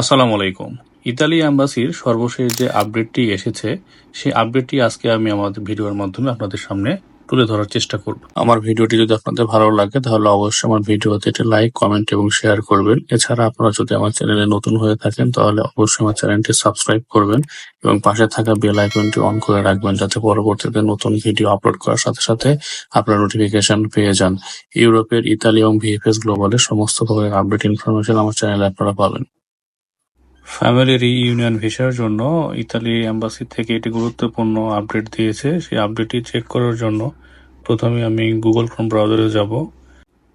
আসসালামু আলাইকুম। ইতালি অ্যাম্বাসির সর্বশেষ যে আপডেটটি এসেছে, সেই আপডেটটি আজকে আমি আমাদের ভিডিওর মাধ্যমে আপনাদের সামনে তুলে ধরার চেষ্টা করব। আমার ভিডিওটি যদি আপনাদের ভালো লাগে, তাহলে অবশ্যই আমার ভিডিওতে একটি লাইক, কমেন্ট এবং শেয়ার করবেন। এছাড়া আপনারা যদি আমার চ্যানেলে নতুন হয়ে থাকেন, তাহলে অবশ্যই আমার চ্যানেলটি সাবস্ক্রাইব করবেন এবং পাশে থাকা বেল আইকনটি অন করে রাখবেন যাতে পরবর্তীতে নতুন ভিডিও আপলোড করার সাথে সাথে আপনারা নোটিফিকেশন পেয়ে যান। ইউরোপের ইতালি এবং ভিএফএস গ্লোবালের সমস্ত প্রকারের আপডেট ইনফরমেশন আমার চ্যানেলে আপনারা পাবেন। ফ্যামিলি রিইউনিয়ন ভিসার জন্য ইতালি এম্বাসি থেকে একটি গুরুত্বপূর্ণ আপডেট দিয়েছে। সেই আপডেটটি চেক করার জন্য প্রথমে আমি গুগল ক্রোম ব্রাউজারে যাব।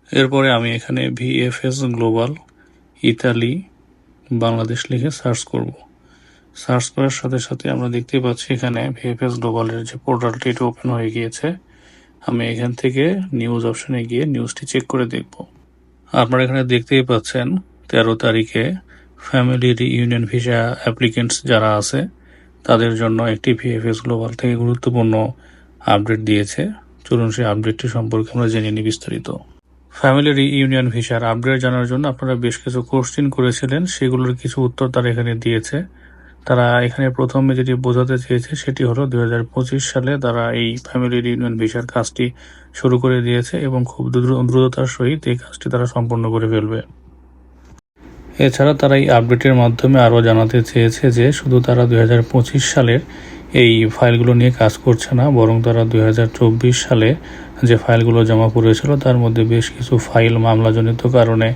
এরপরে আমি এখানে ভিএফএস গ্লোবাল ইতালি বাংলাদেশ লিখে সার্চ করব। সার্চ করার সাথে সাথে আমরা দেখতে পাচ্ছি এখানে ভিএফএস গ্লোবালের যে পোর্টালটি এটা ওপেন হয়ে গিয়েছে। আমি এখান থেকে নিউজ অপশনে গিয়ে নিউজটি চেক করে দেখব। আপনারা এখানে দেখতেই পাচ্ছেন তেরো তারিখে ফ্যামিলি রিইউনিয়ন ভিসা অ্যাপ্লিকেন্টস যারা আছে, তাদের জন্য একটি ভিএফএস গ্লোবাল থেকে গুরুত্বপূর্ণ আপডেট দিয়েছে। চলুন সেই আপডেটটি সম্পর্কে আমরা জেনে নিই বিস্তারিত। ফ্যামিলি রিইউনিয়ন ভিসার আপডেট জানার জন্য আপনারা বেশ কিছু কোশ্চিন করেছিলেন, সেগুলোর কিছু উত্তর তারা এখানে দিয়েছে। তারা এখানে প্রথমে যেটি বোঝাতে চেয়েছে, সেটি হলো দু হাজার পঁচিশ সালে তারা এই ফ্যামিলি রিইউনিয়ন ভিসার কাজটি শুরু করে দিয়েছে এবং খুব দ্রুত- দ্রুততার সহিত এই কাজটি তারা সম্পন্ন করে ফেলবে। এছাড়া তারা এই আপডেটের মাধ্যমে আরও জানাতে চেয়েছে যে শুধু তারা দুই হাজার পঁচিশ সালের এই ফাইলগুলো নিয়ে কাজ করছে না, বরং তারা দুই হাজার চব্বিশ সালে যে ফাইলগুলো জমা পড়েছিল, তার মধ্যে বেশ কিছু ফাইল মামলাজনিত কারণে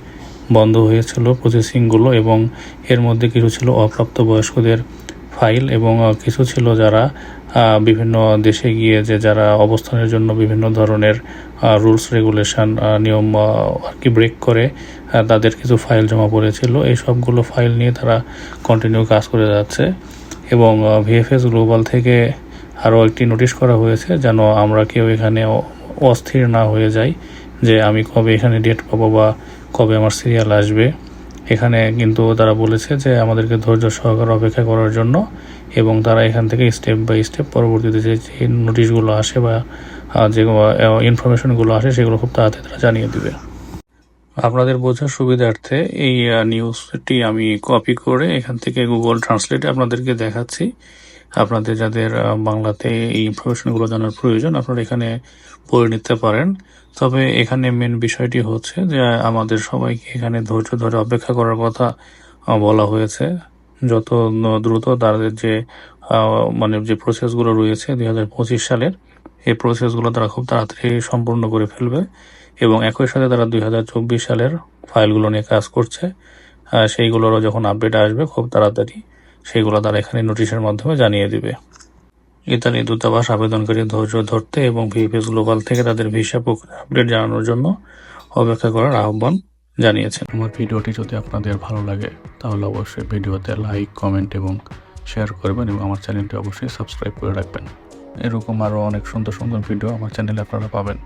বন্ধ হয়েছিল প্রসেসিংগুলো এবং এর মধ্যে কিছু ছিল অপ্রাপ্তবয়স্কদের ফাইল এবং কিছু ছিল যারা বিভিন্ন দেশে গিয়ে যে যারা অবস্থানের জন্য বিভিন্ন ধরনের রুলস, রেগুলেশন নিয়ম আর কি ব্রেক করে তাদের কিছু ফাইল জমা পড়েছিল। এই সবগুলো ফাইল নিয়ে তারা কন্টিনিউ কাজ করে যাচ্ছে। এবং ভিএফএস গ্লোবাল থেকে আরও একটি নোটিশ করা হয়েছে যেন আমরা কেউ এখানে অস্থির না হয়ে যাই যে আমি কবে এখানে ডেট পাবো বা কবে আমার সিরিয়াল আসবে। এখানে কিন্তু তারা বলেছে যে আমাদেরকে ধৈর্য সহকারে অপেক্ষা করার জন্য এবং তারা এখান থেকে স্টেপ বাই স্টেপ পরবর্তীতে যে নোটিশগুলো আসে বা যে ইনফরমেশনগুলো আসে সেগুলো খুব তাড়াতাড়ি তারা জানিয়ে দেবে। আপনাদের বোঝার সুবিধার্থে এই নিউজটি আমি কপি করে এখান থেকে গুগল ট্রান্সলেটে আপনাদেরকে দেখাচ্ছি। আপনাদের যাদের বাংলাতে এই ইনফরমেশনগুলো জানার প্রয়োজন, আপনারা এখানে পড়ে নিতে পারেন। তবে এখানে মেন বিষয়টি হচ্ছে যে, আমাদের সবাইকে এখানে ধৈর্য ধরে অপেক্ষা করার কথা বলা হয়েছে। যত দ্রুত তাদের যে মানে যে প্রসেসগুলো রয়েছে দুই হাজার পঁচিশ সালের, এই প্রসেসগুলো তারা খুব তাড়াতাড়ি সম্পূর্ণ করে ফেলবে এবং একই সাথে তারা দুই হাজার চব্বিশ সালের ফাইলগুলো নিয়ে কাজ করছে। সেইগুলোরও যখন আপডেট আসবে, খুব তাড়াতাড়ি সেইগুলো তারা এখানে নোটিশের মাধ্যমে জানিয়ে দিবে। ইতালি দূতাবাস আবেদনকারী ধৈর্য ধরতে এবং ভিপিএস গ্লোবাল থেকে তাদের ভিসা প্রক্রিয়া আপডেট জানানোর জন্য অপেক্ষা করার আহ্বান জানিয়েছেন। আমার ভিডিওটি যদি আপনাদের ভালো লাগে, তাহলে অবশ্যই ভিডিওতে লাইক, কমেন্ট এবং শেয়ার করবেন এবং আমার চ্যানেলটি অবশ্যই সাবস্ক্রাইব করে রাখবেন। এরকম আরও অনেক সুন্দর সুন্দর ভিডিও আমার চ্যানেলে আপনারা পাবেন।